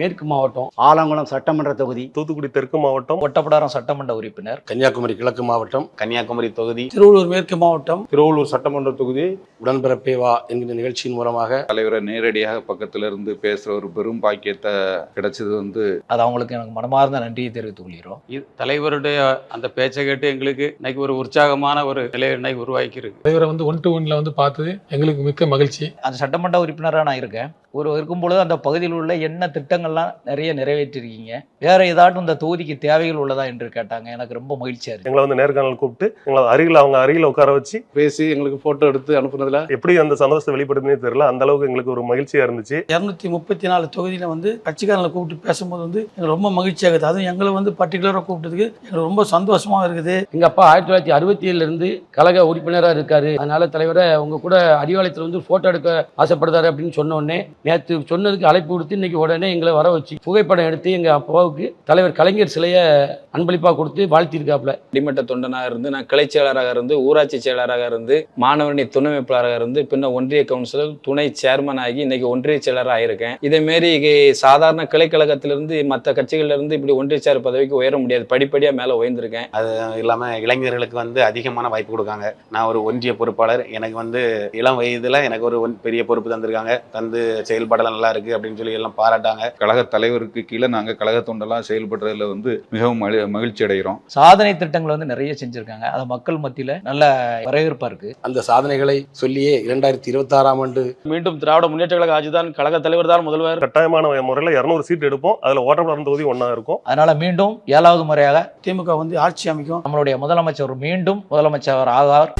மேற்கு மாவட்டம் ஆலங்குளம் சட்டமன்ற தொகுதி தூத்துக்குடி தெற்கு மாவட்டம் ஒட்டப்படாரம் சட்டமன்ற உறுப்பினர் கன்னியாகுமரி கிழக்கு மாவட்டம் கன்னியாகுமரி தொகுதி திருவள்ளூர் மேற்கு மாவட்டம் திருவள்ளூர் சட்டமன்ற தொகுதி உடன்பிறப்பே வா என்கிற நிகழ்ச்சியின் மூலமாக தலைவரை நேரடியாக பக்கத்துல இருந்து பேசுற ஒரு பெரும் பாக்கியத்தை கிடைச்சது வந்து அது அவங்களுக்கு எனக்கு மனமார்ந்த நன்றியை தெரிவித்துக் கொள்கிறோம். இது தலைவருடைய அந்த பேச்சை கேட்டு எங்களுக்கு இன்னைக்கு ஒரு உற்சாகமான ஒரு நிலையை இன்னைக்கு உருவாக்கி இருக்கு தலைவரை வந்து ஒன் டு ஒன்ல வந்து பார்த்தது எங்களுக்கு மிக்க மகிழ்ச்சி. அந்த சட்டமன்ற உறுப்பினராக நான் இருக்கேன். ஒரு இருக்கும் பொழுது அந்த பகுதியில் உள்ள என்ன திட்டங்கள்லாம் நிறைய நிறைவேற்றிருக்கீங்க? வேற ஏதாட்டும் இந்த தொகுதிக்கு தேவைகள் உள்ளதா என்று கேட்டாங்க. எனக்கு ரொம்ப மகிழ்ச்சியா இருக்கு. எங்களை வந்து நேர்காணல் கூப்பிட்டு எங்களை அருகில் அவங்க அருகில் உட்கார வச்சு பேசி எங்களுக்கு போட்டோ எடுத்து அனுப்புனதுல எப்படி அந்த சந்தோஷத்தை வெளிப்படுத்துனே தெரியல. அந்த அளவுக்கு எங்களுக்கு ஒரு மகிழ்ச்சியா இருந்துச்சு. இரநூத்தி முப்பத்தி நாலு தொகுதியில் வந்து கட்சிக்காரங்களை கூப்பிட்டு பேசும்போது வந்து எங்களுக்கு ரொம்ப மகிழ்ச்சியாக இருக்குது. அதுவும் எங்களை வந்து பர்டிகுலராக கூப்பிட்டதுக்கு எங்களுக்கு ரொம்ப சந்தோஷமாக இருக்குது. எங்க அப்பா ஆயிரத்தி தொள்ளாயிரத்தி அறுபத்தி ஏழுல இருந்து கழக உறுப்பினராக இருக்காரு. அதனால தலைவரை உங்க கூட அறிவாலயத்தில் வந்து போட்டோ எடுக்க ஆசைப்படுறாரு அப்படின்னு சொன்ன உடனே நேற்று சொன்னதுக்கு அழைப்பு கொடுத்து இன்னைக்கு உடனே எங்களை வர வச்சு புகைப்படம் எடுத்து எங்க அப்பாவுக்கு தலைவர் கலைஞர் சிலையை அன்பளிப்பாக கொடுத்து வாழ்த்தியிருக்காப்புல. அடிமட்ட தொண்டனாக இருந்து நான் கிளை செயலராக இருந்து ஊராட்சி செயலராக இருந்து மாணவரணி துணை அமைப்பாளராக இருந்து பின்ன ஒன்றிய கவுன்சிலர் துணை சேர்மன் ஆகி இன்னைக்கு ஒன்றிய செயலராக ஆயிருக்கேன். இதே மாரி இங்கே சாதாரண கிளைக்கழகத்திலிருந்து மற்ற கட்சிகள்ல இருந்து இப்படி ஒன்றிய செயலர் பதவிக்கு உயர முடியாது. படிப்படியாக மேலே உயர்ந்திருக்கேன். அது இல்லாம இளைஞர்களுக்கு வந்து அதிகமான வாய்ப்பு கொடுக்காங்க. நான் ஒரு ஒன்றிய பொறுப்பாளர். எனக்கு வந்து இளம் வயதுல எனக்கு ஒரு ஒன்- பெரிய பொறுப்பு தந்திருக்காங்க. தந்து செயல்பாடெல்லாம் நல்லா இருக்கு அப்படின்னு சொல்லி எல்லாம் பாராட்டாங்க. கழக தலைவருக்கு கீழே நாங்க கழக தொண்டெல்லாம் செயல்படுறதுல வந்து மிகவும் மகி- மகிழ்ச்சி அடைகிறோம். சாதனை திட்டங்களை வந்து நிறைய செஞ்சிருக்காங்க. அது மக்கள் மத்தியில நல்ல வரவேற்பா இருக்கு. அந்த சாதனைகளை சொல்லியே இரண்டாயிரத்தி இருபத்தி ஆறாம் ஆண்டு மீண்டும் திராவிட முன்னேற்ற கழக ஆட்சி தான் கழக தலைவர் தான் முதல்வர். கட்டாயமான முறையில் இரநூறு சீட் எடுப்போம். அதுல ஓட்டப்படாத தொகுதி ஒண்ணா இருக்கும். அதனால மீண்டும் ஏழாவது முறையாக திமுக வந்து ஆட்சி அமைக்கும். நம்மளுடைய முதலமைச்சர் மீண்டும் முதலமைச்சர் ஆகார்